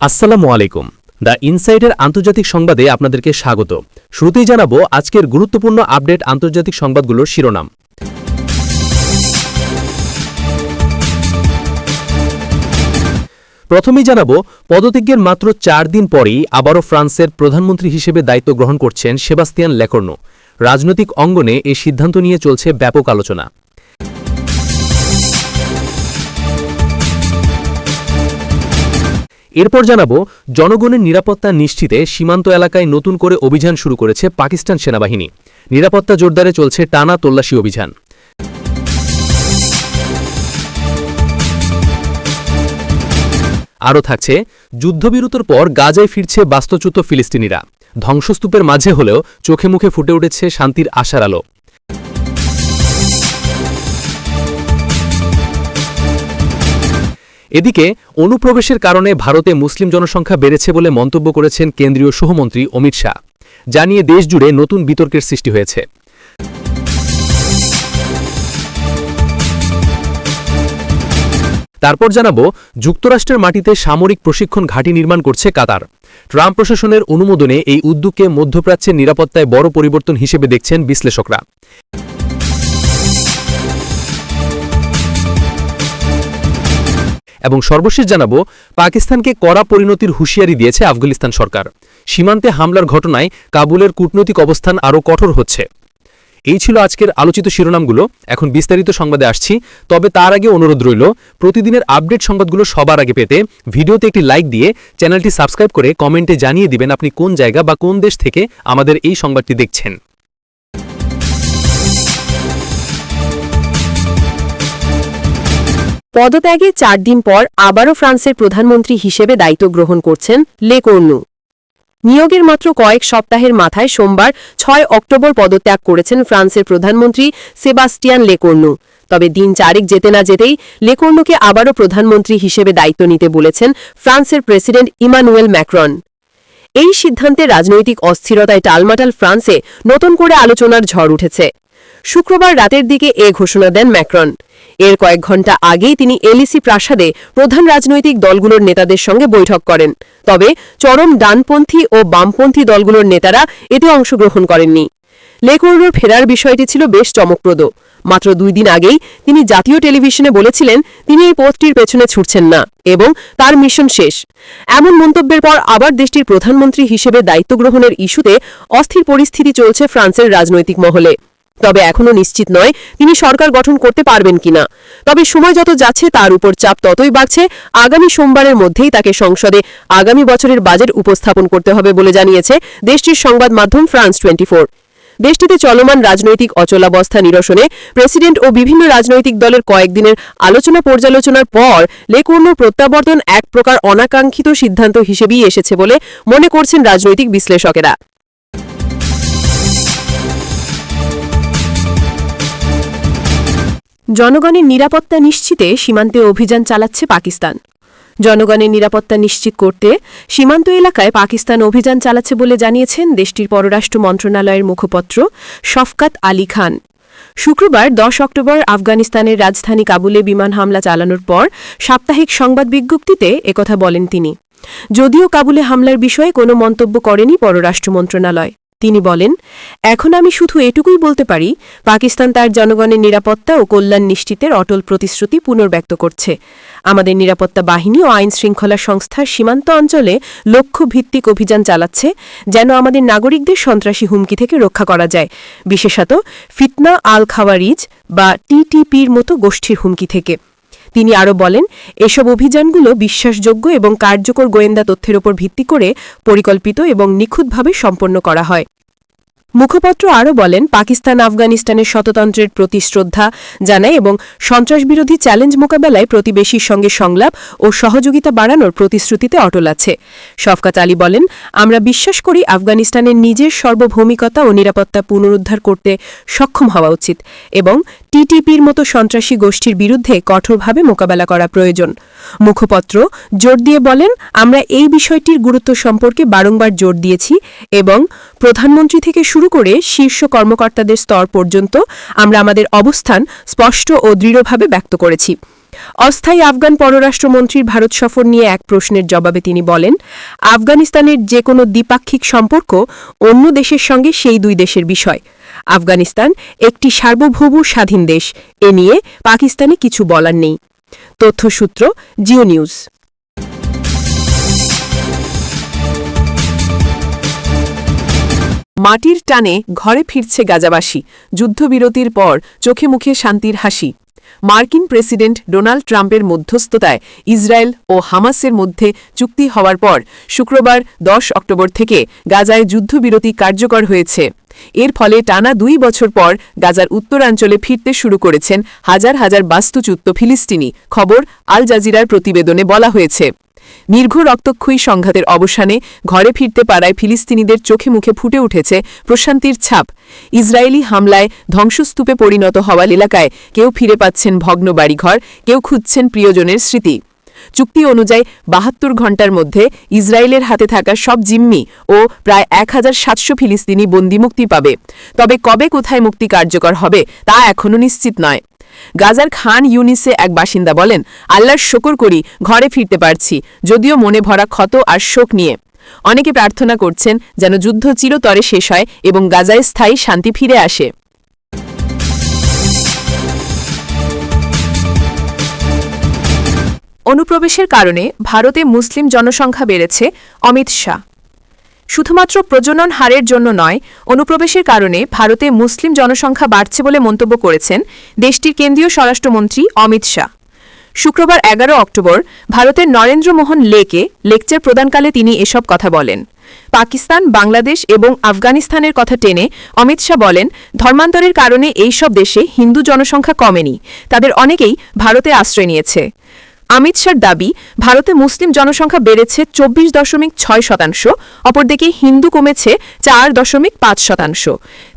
আসসালামু আলাইকুম। দ্য ইনসাইডের আন্তর্জাতিক সংবাদে আপনাদেরকে স্বাগত। শুরুতেই জানাব আজকের গুরুত্বপূর্ণ আপডেট আন্তর্জাতিক সংবাদগুলোর শিরোনাম। প্রথমেই জানাব, পদত্যাগের মাত্র চার দিন পরেই আবারও ফ্রান্সের প্রধানমন্ত্রী হিসেবে দায়িত্ব গ্রহণ করছেন সেবাস্তিয়ান লেকর্নো রাজনৈতিক অঙ্গনে এই সিদ্ধান্ত নিয়ে চলছে ব্যাপক আলোচনা। এরপর জানাব, জনগণের নিরাপত্তা নিশ্চিতে সীমান্ত এলাকায় নতুন করে অভিযান শুরু করেছে পাকিস্তান সেনাবাহিনী। নিরাপত্তা জোরদারে চলছে টানা তল্লাশি অভিযান। আরও থাকছে, যুদ্ধবিরতির পর গাজায় ফিরছে বাস্তুচ্যুত ফিলিস্তিনিরা। ধ্বংসস্তূপের মাঝে হলেও চোখে মুখে ফুটে উঠেছে শান্তির আশার আলো। এদিকে, অনুপ্রবেশের কারণে ভারতে মুসলিম জনসংখ্যা বেড়েছে বলে মন্তব্য করেছেন কেন্দ্রীয় সহমন্ত্রী অমিত শাহ, যা জানিয়ে দেশজুড়ে নতুন বিতর্কের সৃষ্টি হয়েছে। তারপর জানাব, যুক্তরাষ্ট্রের মাটিতে সামরিক প্রশিক্ষণ ঘাঁটি নির্মাণ করছে কাতার। ট্রাম্প প্রশাসনের অনুমোদনে এই উদ্যোগকে মধ্যপ্রাচ্যের নিরাপত্তায় বড় পরিবর্তন হিসেবে দেখছেন বিশ্লেষকরা। এবং সর্বশেষ জানাব, পাকিস্তানকে কড়া পরিণতির হুঁশিয়ারি দিয়েছে আফগানিস্তান সরকার। সীমান্তে হামলার ঘটনায় কাবুলের কূটনৈতিক অবস্থান আরও কঠোর হচ্ছে। এই ছিল আজকের আলোচিত শিরোনামগুলো। এখন বিস্তারিত সংবাদে আসছি। তবে তার আগে অনুরোধ রইল, প্রতিদিনের আপডেট সংবাদগুলো সবার আগে পেতে ভিডিওতে একটি লাইক দিয়ে চ্যানেলটি সাবস্ক্রাইব করে কমেন্টে জানিয়ে দিবেন আপনি কোন জায়গা বা কোন দেশ থেকে আমাদের এই সংবাদটি দেখছেন। পদত্যাগে চার দিন পর আবারও ফ্রান্সের প্রধানমন্ত্রী হিসেবে দায়িত্ব গ্রহণ করছেন লে লেকর্নু। নিয়োগের মাত্র কয়েক সপ্তাহের মাথায় সোমবার ছয় অক্টোবর পদত্যাগ করেছেন ফ্রান্সের প্রধানমন্ত্রী সেবাস্টিয়ান লেকর্নু। তবে দিন চারেক যেতে না যেতেই লেকর্নুকে আবারও প্রধানমন্ত্রী হিসেবে দায়িত্ব নিতে বলেছেন ফ্রান্সের প্রেসিডেন্ট ইমানুয়েল ম্যাক্রন। এই সিদ্ধান্তে রাজনৈতিক অস্থিরতায় টালমাটাল ফ্রান্সে নতুন করে আলোচনার ঝড় উঠেছে। শুক্রবার রাতের দিকে এ ঘোষণা দেন ম্যাক্রন। এর কয়েক ঘণ্টা আগেই তিনি এলিসি প্রাসাদে প্রধান রাজনৈতিক দলগুলোর নেতাদের সঙ্গে বৈঠক করেন। তবে চরম ডানপন্থী ও বামপন্থী দলগুলোর নেতারা এতে অংশগ্রহণ করেননি। লেকোর্নোর ফেরার বিষয়টি ছিল বেশ চমকপ্রদ। মাত্র দুই দিন আগেই তিনি জাতীয় টেলিভিশনে বলেছিলেন, তিনি এই পথটির পেছনে ছুটছেন না এবং তার মিশন শেষ। এমন মন্তব্যের পর আবার দেশটির প্রধানমন্ত্রী হিসেবে দায়িত্ব গ্রহণের ইস্যুতে অস্থির পরিস্থিতি চলছে ফ্রান্সের রাজনৈতিক মহলে। তবে এখনও নিশ্চিত নয় তিনি সরকার গঠন করতে পারবেন কিনা। তবে সময় যত যাচ্ছে তার উপর চাপ ততই বাড়ছে। আগামী সোমবারের মধ্যেই তাকে সংসদে আগামী বছরের বাজেট উপস্থাপন করতে হবে বলে জানিয়েছে দেশটির সংবাদ মাধ্যম ফ্রান্স টোয়েন্টি দেশটিতে চলমান রাজনৈতিক অচলাবস্থা নিরসনে প্রেসিডেন্ট ও বিভিন্ন রাজনৈতিক দলের কয়েকদিনের আলোচনা পর্যালোচনার পর লেকর্ণ প্রত্যাবর্তন এক প্রকার অনাকাঙ্ক্ষিত সিদ্ধান্ত হিসেবেই এসেছে বলে মনে করছেন রাজনৈতিক বিশ্লেষকেরা। জনগণের নিরাপত্তা নিশ্চিতে সীমান্তে অভিযান চালাচ্ছে পাকিস্তান। জনগণের নিরাপত্তা নিশ্চিত করতে সীমান্ত এলাকায় পাকিস্তান অভিযান চালাচ্ছে বলে জানিয়েছেন দেশটির পররাষ্ট্র মন্ত্রণালয়ের মুখপত্র শফকাত আলী খান। শুক্রবার দশ অক্টোবর আফগানিস্তানের রাজধানী কাবুলে বিমান হামলা চালানোর পর সাপ্তাহিক সংবাদ বিজ্ঞপ্তিতে একথা বলেন তিনি। যদিও কাবুলে হামলার বিষয়ে কোনো মন্তব্য করেনি পররাষ্ট্র মন্ত্রণালয়। তিনি বলেন, এখন আমি শুধু এটুকুই বলতে পারি, পাকিস্তান তার জনগণের নিরাপত্তা ও কল্যাণ নিশ্চিতের অটল প্রতিশ্রুতি পুনর্ব্যক্ত করছে। আমাদের নিরাপত্তা বাহিনী ও আইন শৃঙ্খলা সংস্থার সীমান্ত অঞ্চলে লক্ষ্য ভিত্তিক অভিযান চালাচ্ছে, যেন আমাদের নাগরিকদের সন্ত্রাসী হুমকি থেকে রক্ষা করা যায়, বিশেষত ফিতনা আল খাওয়ারিজ বা টিটিপির মতো গোষ্ঠীর হুমকি থেকে। তিনি আরও বলেন, এসব অভিযানগুলো বিশ্বাসযোগ্য এবং কার্যকর গোয়েন্দা তথ্যের উপর ভিত্তি করে পরিকল্পিত এবং নিখুঁতভাবে সম্পন্ন করা হয়। মুখপত্র আরও বলেন, পাকিস্তান আফগানিস্তানের শততন্ত্রের প্রতি শ্রদ্ধা জানায় এবং সন্ত্রাসবিরোধী চ্যালেঞ্জ মোকাবেলায় প্রতিবেশীর সঙ্গে সংলাপ ও সহযোগিতা বাড়ানোর প্রতিশ্রুতিতে অটল আছে। শফকাত আলী বলেন, আমরা বিশ্বাস করি আফগানিস্তানের নিজের সর্বভৌমিকতা ও নিরাপত্তা পুনরুদ্ধার করতে সক্ষম হওয়া উচিত এবং টিটিপির মতো সন্ত্রাসী গোষ্ঠীর বিরুদ্ধে কঠোরভাবে মোকাবেলা করা প্রয়োজন। মুখপত্র, জোর দিয়ে বলেন, আমরা এই বিষয়টির গুরুত্ব সম্পর্কে বারংবার জোর দিয়েছি এবং প্রধানমন্ত্রী থেকে শুরু করে শীর্ষ কর্মকর্তাদের স্তর পর্যন্ত আমরা আমাদের অবস্থান স্পষ্ট ও দৃঢ়ভাবে ব্যক্ত করেছি। অস্থায়ী আফগান পররাষ্ট্রমন্ত্রীর ভারত সফর নিয়ে এক প্রশ্নের জবাবে তিনি বলেন, আফগানিস্তানের যে কোনো দ্বিপাক্ষিক সম্পর্ক অন্য দেশের সঙ্গে সেই দুই দেশের বিষয়। আফগানিস্তান একটি সার্বভৌম স্বাধীন দেশ, এ নিয়ে পাকিস্তানে কিছু বলার নেই। তথ্যসূত্র জিও নিউজ। মাটির টানে ঘরে ফিরছে গাজাবাসী। যুদ্ধবিরতির পর চোখে মুখে শান্তির হাসি। মার্কিন প্রেসিডেন্ট ডোনাল্ড ট্রাম্পের মধ্যস্থতায় ইসরায়েল ও হামাসের মধ্যে চুক্তি হওয়ার পর শুক্রবার দশ অক্টোবর থেকে গাজায় যুদ্ধবিরতি কার্যকর হয়েছে। এর ফলে টানা দুই বছর পর গাজার উত্তরাঞ্চলে ফিরতে শুরু করেছেন হাজার হাজার বাস্তুচ্যুত ফিলিস্তিনি। খবর আল জাজিরার প্রতিবেদনে বলা হয়েছে। দীর্ঘ রক্তক্ষয়ী সংঘাতের অবসানে ঘরে ফিরতে পারায় ফিলিস্তিনিদের চোখে মুখে ফুটে উঠেছে প্রশান্তির ছাপ। ইসরায়েলি হামলায় ধ্বংসস্তূপে পরিণত হওয়া এলাকায় কেউ ফিরে পাচ্ছেন ভগ্ন বাড়িঘর, কেউ খুঁজছেন প্রিয়জনের স্মৃতি। চুক্তি অনুযায়ী বাহাত্তর ঘণ্টার মধ্যে ইসরায়েলের হাতে থাকা সব জিম্মি ও প্রায় এক হাজার সাতশো ফিলিস্তিনি বন্দি মুক্তি পাবে। তবে কবে কোথায় মুক্তি কার্যকর হবে তা এখনও নিশ্চিত নয়। গাজার খান ইউনিসে এক বাসিন্দা বলেন, আল্লাহর শকর করি, ঘরে ফিরতে পারছি, যদিও মনে ভরা ক্ষত আর শোক নিয়ে। অনেকে প্রার্থনা করছেন যেন যুদ্ধ চিরতরে শেষ হয় এবং গাজায় স্থায়ী শান্তি ফিরে আসে। অনুপ্রবেশের কারণে ভারতে মুসলিম জনসংখ্যা বেড়েছে, অমিত শাহ। শুধুমাত্র প্রজনন হারের জন্য নয়, অনুপ্রবেশের কারণে ভারতে মুসলিম জনসংখ্যা বাড়ছে বলে মন্তব্য করেছেন দেশটির কেন্দ্রীয় স্বরাষ্ট্রমন্ত্রী অমিত শাহ। শুক্রবার এগারো অক্টোবর ভারতের নরেন্দ্র মোহন লেকে লেকচার প্রদানকালে তিনি এসব কথা বলেন। পাকিস্তান, বাংলাদেশ এবং আফগানিস্তানের কথা টেনে অমিত শাহ বলেন, ধর্মান্তরের কারণে এই সব দেশে হিন্দু জনসংখ্যা কমেনি, তাদের অনেকেই ভারতে আশ্রয় নিয়েছে। অমিত শাহর দাবি, ভারতে মুসলিম জনসংখ্যা বেড়েছে চব্বিশ দশমিক ছয় শতাংশ, অপরদিকে হিন্দু কমেছে চার দশমিক পাঁচ শতাংশ।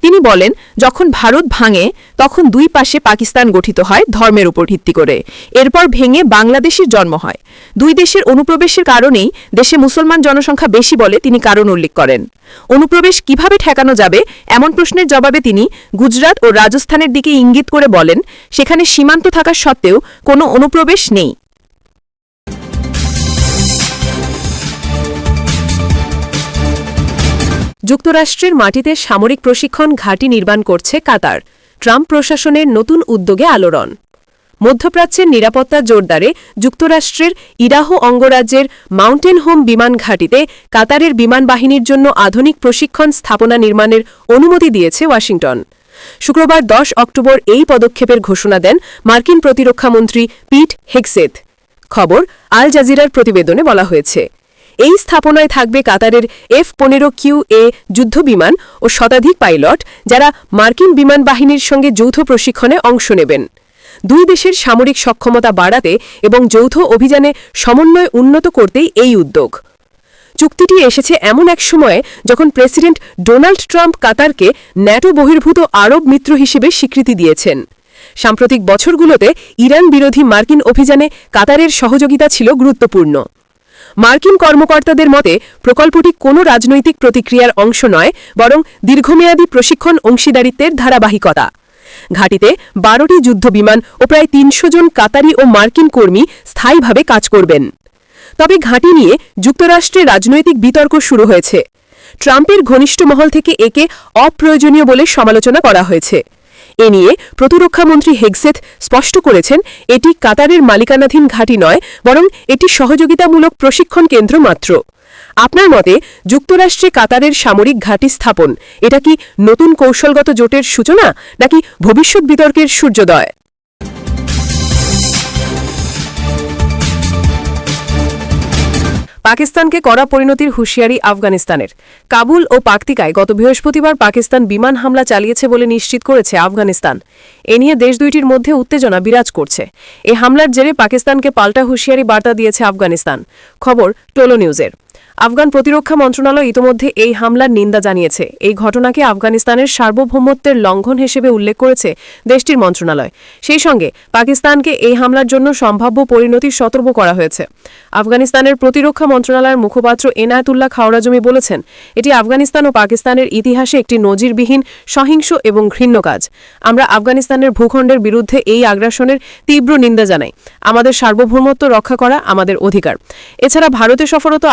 তিনি বলেন, যখন ভারত ভাঙে, তখন দুই পাশে পাকিস্তান গঠিত হয় ধর্মের উপর ভিত্তি করে। এরপর ভেঙে বাংলাদেশের জন্ম হয়। দুই দেশের অনুপ্রবেশের কারণেই দেশে মুসলমান জনসংখ্যা বেশি বলে তিনি কারণ উল্লেখ করেন। অনুপ্রবেশ কীভাবে ঠেকানো যাবে, এমন প্রশ্নের জবাবে তিনি গুজরাট ও রাজস্থানের দিকে ইঙ্গিত করে বলেন, সেখানে সীমান্ত থাকা সত্ত্বেও কোনো অনুপ্রবেশ নেই। যুক্তরাষ্ট্রের মাটিতে সামরিক প্রশিক্ষণ ঘাঁটি নির্মাণ করছে কাতার। ট্রাম্প প্রশাসনের নতুন উদ্যোগে আলোড়ন। মধ্যপ্রাচ্যের নিরাপত্তা জোরদারে যুক্তরাষ্ট্রের ইরাহো অঙ্গরাজ্যের মাউন্টেন হোম বিমান ঘাঁটিতে কাতারের বিমান বাহিনীর জন্য আধুনিক প্রশিক্ষণ স্থাপনা নির্মাণের অনুমতি দিয়েছে ওয়াশিংটন। শুক্রবার দশ অক্টোবর এই পদক্ষেপের ঘোষণা দেন মার্কিন প্রতিরক্ষামন্ত্রী পিট হেগসেথ। খবর আল জাজিরার প্রতিবেদনে বলা হয়েছে। এই স্থাপনায় থাকবে কাতারের এফ পনেরো কিউ এ যুদ্ধবিমান ও শতাধিক পাইলট যারা মার্কিন বিমান বাহিনীর সঙ্গে যৌথ প্রশিক্ষণে অংশ নেবেন। দুই দেশের সামরিক সক্ষমতা বাড়াতে এবং যৌথ অভিযানে সমন্বয় উন্নত করতেই এই উদ্যোগ। চুক্তিটি এসেছে এমন এক সময়ে যখন প্রেসিডেন্ট ডোনাল্ড ট্রাম্প কাতারকে ন্যাটো বহির্ভূত আরব মিত্র হিসেবে স্বীকৃতি দিয়েছেন। সাম্প্রতিক বছরগুলোতে ইরান বিরোধী মার্কিন অভিযানে কাতারের সহযোগিতা ছিল গুরুত্বপূর্ণ। মার্কিন কর্মকর্তাদের মতে, প্রকল্পটি কোনো রাজনৈতিক প্রতিক্রিয়ার অংশ নয়, বরং দীর্ঘমেয়াদী প্রশিক্ষণ অংশীদারিত্বের ধারাবাহিকতা। ঘাটিতে বারোটি যুদ্ধবিমান ও প্রায় তিনশো জন কাতারি ও মার্কিন কর্মী স্থায়ীভাবে কাজ করবেন। তবে ঘাঁটি নিয়ে যুক্তরাষ্ট্রে রাজনৈতিক বিতর্ক শুরু হয়েছে। ট্রাম্পের ঘনিষ্ঠ মহল থেকে একে অপ্রয়োজনীয় বলে সমালোচনা করা হয়েছে। এ নিয়ে প্রতিরক্ষামন্ত্রী হেগসেথ স্পষ্ট করেছেন, এটি কাতারের মালিকানাধীন ঘাঁটি নয়, বরং এটি সহযোগিতামূলক প্রশিক্ষণ কেন্দ্র মাত্র। আপনার মতে যুক্তরাষ্ট্রে কাতারের সামরিক ঘাঁটি স্থাপন, এটা কি নতুন কৌশলগত জোটের সূচনা, নাকি ভবিষ্যৎ বিতর্কের সূর্যোদয়? পাকিস্তানকে কড়া পরিণতির হুঁশিয়ারি আফগানিস্তানের। কাবুল ও পাকতিকায় গত বৃহস্পতিবার পাকিস্তান বিমান হামলা চালিয়েছে বলে নিশ্চিত করেছে আফগানিস্তান। এ নিয়ে দেশ দুইটির মধ্যে উত্তেজনা বিরাজ করছে। এ হামলার জেরে পাকিস্তানকে পাল্টা হুঁশিয়ারি বার্তা দিয়েছে আফগানিস্তান। খবর টোলো নিউজের। আফগান প্রতিরক্ষা মন্ত্রণালয় ইতোমধ্যে এই হামলার নিন্দা জানিয়েছে। এই ঘটনাকে আফগানিস্তানের সার্বভৌমত্বের লঙ্ঘন হিসেবে উল্লেখ করেছে দেশটির মন্ত্রণালয়। সেই সঙ্গে পাকিস্তানকে এই হামলার জন্য সম্ভাব্য পরিণতির সতর্ক করা হয়েছে। আফগানিস্তানের প্রতিরক্ষা মন্ত্রণালয়ের মুখপাত্র এনায়েতুল্লাহ খাওরাজমি বলেছেন, এটি আফগানিস্তান ও পাকিস্তানের ইতিহাসে একটি নজিরবিহীন, সহিংস এবং ঘৃণ্য কাজ। আমরা আফগানিস্তানের ভূখণ্ডের বিরুদ্ধে এই আগ্রাসনের তীব্র নিন্দা জানাই। আমাদের সার্বভৌমত্ব রক্ষা করা আমাদের অধিকার। এছাড়া ভারতে সফরত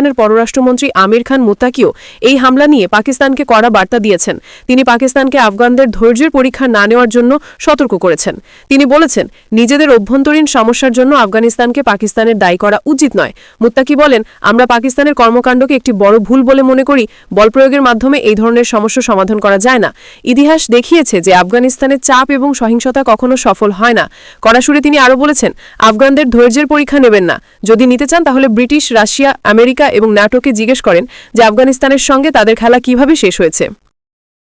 আফগানিস্তানের পররাষ্ট্রমন্ত্রী আমির খান মুত্তাকিও এই হামলা নিয়ে পাকিস্তানকে কড়া বার্তা দিয়েছেন। তিনি পাকিস্তানকে আফগানদের ধৈর্যের পরীক্ষা না নেওয়ার জন্য সতর্ক করেছেন। তিনি বলেছেন, নিজেদের অভ্যন্তরীণ সমস্যার জন্য আফগানিস্তানকে পাকিস্তানের দায়ী করা উচিত নয়। মুত্তাকি বলেন, আমরা পাকিস্তানের কর্মকাণ্ডকে একটি বড় ভুল বলে মনে করি, বল প্রয়োগের মাধ্যমে এই ধরনের সমস্যা সমাধান করা যায় না। ইতিহাস দেখিয়েছে যে আফগানিস্তানের চাপ এবং সহিংসতা কখনো সফল হয় না। কড়াসুরে তিনি আরও বলেছেন, আফগানদের ধৈর্যের পরীক্ষা নেবেন না। যদি নিতে চান তাহলে ব্রিটিশ, রাশিয়া, আমেরিকা এবং ন্যাটোকে জিজ্ঞেস করেন যে আফগানিস্তানের সঙ্গে তাদের খেলা কীভাবে শেষ হয়েছে।